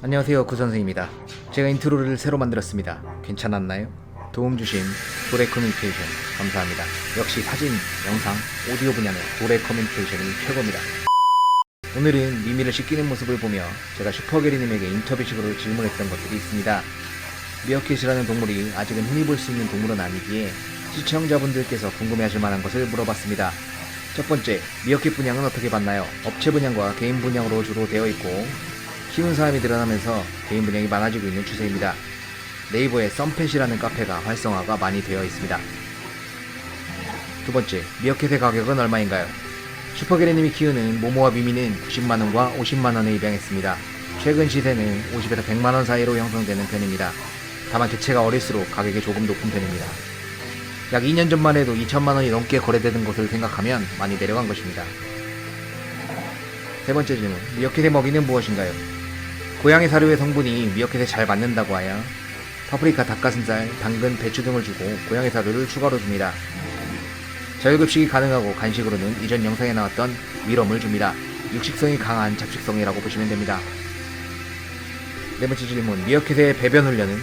안녕하세요 구선생입니다. 제가 인트로를 새로 만들었습니다. 괜찮았나요? 도움 주신 도레 커뮤니케이션 감사합니다. 역시 사진, 영상, 오디오 분야는 도레 커뮤니케이션이 최고입니다. 오늘은 미미를 씻기는 모습을 보며 제가 슈퍼게리님에게 인터뷰식으로 질문했던 것들이 있습니다. 미어캣이라는 동물이 아직은 흔히 볼 수 있는 동물은 아니기에 시청자분들께서 궁금해하실 만한 것을 물어봤습니다. 첫 번째, 미어캣 분양은 어떻게 받나요? 업체 분양과 개인 분양으로 주로 되어 있고 키우는 사람이 늘어나면서 개인 분양이 많아지고 있는 추세입니다. 네이버에 썸펫이라는 카페가 활성화가 많이 되어 있습니다. 두 번째, 미어캣의 가격은 얼마인가요? 슈퍼게리님이 키우는 모모와 미미는 90만원과 50만원에 입양했습니다. 최근 시세는 50에서 100만원 사이로 형성되는 편입니다. 다만 개체가 어릴수록 가격이 조금 높은 편입니다. 약 2년 전만 해도 2천만원이 넘게 거래되는 것을 생각하면 많이 내려간 것입니다. 세 번째 질문, 미어캣의 먹이는 무엇인가요? 고양이 사료의 성분이 미어캣에 잘 맞는다고 하여 파프리카, 닭가슴살, 당근, 배추 등을 주고 고양이 사료를 추가로 줍니다. 자율급식이 가능하고 간식으로는 이전 영상에 나왔던 밀웜을 줍니다. 육식성이 강한 잡식성이라고 보시면 됩니다. 네 번째 질문, 미어캣의 배변 훈련은?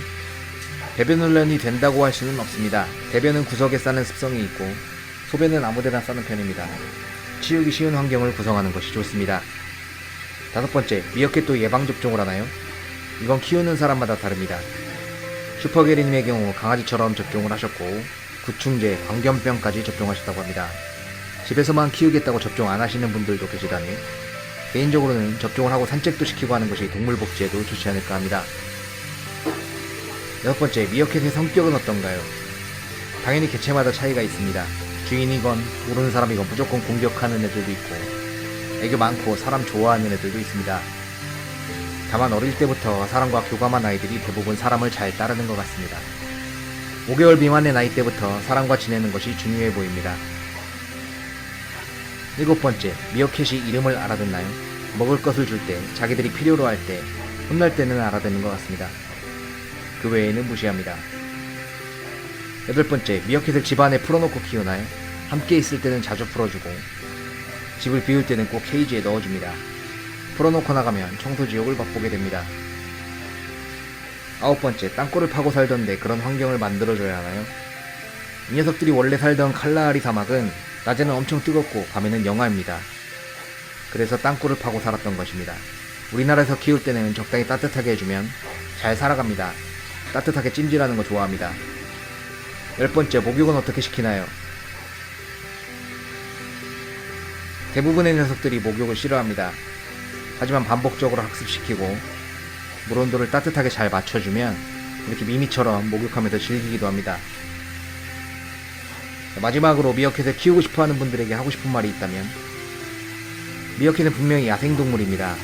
배변 훈련이 된다고 할 수는 없습니다. 대변은 구석에 싸는 습성이 있고 소변은 아무데나 싸는 편입니다. 치우기 쉬운 환경을 구성하는 것이 좋습니다. 다섯 번째, 미어캣도 예방접종을 하나요? 이건 키우는 사람마다 다릅니다. 슈퍼게리님의 경우 강아지처럼 접종을 하셨고 구충제, 광견병까지 접종하셨다고 합니다. 집에서만 키우겠다고 접종 안 하시는 분들도 계시다니 개인적으로는 접종을 하고 산책도 시키고 하는 것이 동물복지에도 좋지 않을까 합니다. 여섯 번째, 미어캣의 성격은 어떤가요? 당연히 개체마다 차이가 있습니다. 주인이건 모르는 사람이건 무조건 공격하는 애들도 있고 애교 많고 사람 좋아하는 애들도 있습니다. 다만 어릴 때부터 사람과 교감한 아이들이 대부분 사람을 잘 따르는 것 같습니다. 5개월 미만의 나이 때부터 사람과 지내는 것이 중요해 보입니다. 일곱 번째, 미어캣이 이름을 알아듣나요? 먹을 것을 줄 때, 자기들이 필요로 할 때, 혼날 때는 알아듣는 것 같습니다. 그 외에는 무시합니다. 여덟 번째, 미어캣을 집안에 풀어놓고 키우나요? 함께 있을 때는 자주 풀어주고, 집을 비울 때는 꼭 케이지에 넣어줍니다. 풀어놓고 나가면 청소지옥을 맛보게 됩니다. 아홉 번째, 땅굴을 파고 살던데 그런 환경을 만들어줘야 하나요? 이 녀석들이 원래 살던 칼라하리 사막은 낮에는 엄청 뜨겁고 밤에는 영하입니다. 그래서 땅굴을 파고 살았던 것입니다. 우리나라에서 키울 때는 적당히 따뜻하게 해주면 잘 살아갑니다. 따뜻하게 찜질하는 거 좋아합니다. 열 번째, 목욕은 어떻게 시키나요? 대부분의 녀석들이 목욕을 싫어합니다. 하지만 반복적으로 학습시키고 물 온도를 따뜻하게 잘 맞춰주면 이렇게 미미처럼 목욕하면서 즐기기도 합니다. 마지막으로 미어캣을 키우고 싶어하는 분들에게 하고 싶은 말이 있다면 미어캣은 분명히 야생동물입니다.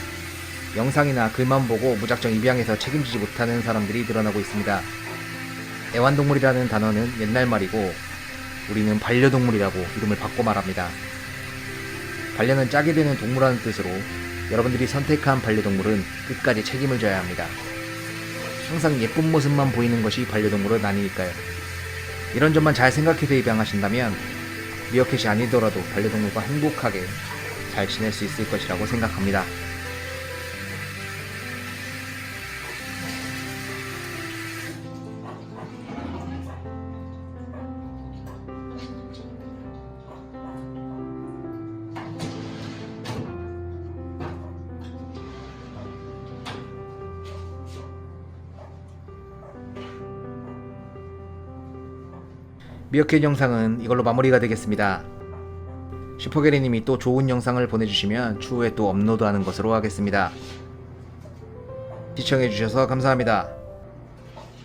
영상이나 글만 보고 무작정 입양해서 책임지지 못하는 사람들이 늘어나고 있습니다. 애완동물이라는 단어는 옛날 말이고 우리는 반려동물이라고 이름을 바꿔 말합니다. 반려는 짝이 되는 동물이라는 뜻으로 여러분들이 선택한 반려동물은 끝까지 책임을 져야 합니다. 항상 예쁜 모습만 보이는 것이 반려동물은 아니니까요. 이런 점만 잘 생각해서 입양하신다면 미어캣이 아니더라도 반려동물과 행복하게 잘 지낼 수 있을 것이라고 생각합니다. 미어캣 영상은 이걸로 마무리가 되겠습니다. 슈퍼게리님이 또 좋은 영상을 보내주시면 추후에 또 업로드하는 것으로 하겠습니다. 시청해주셔서 감사합니다.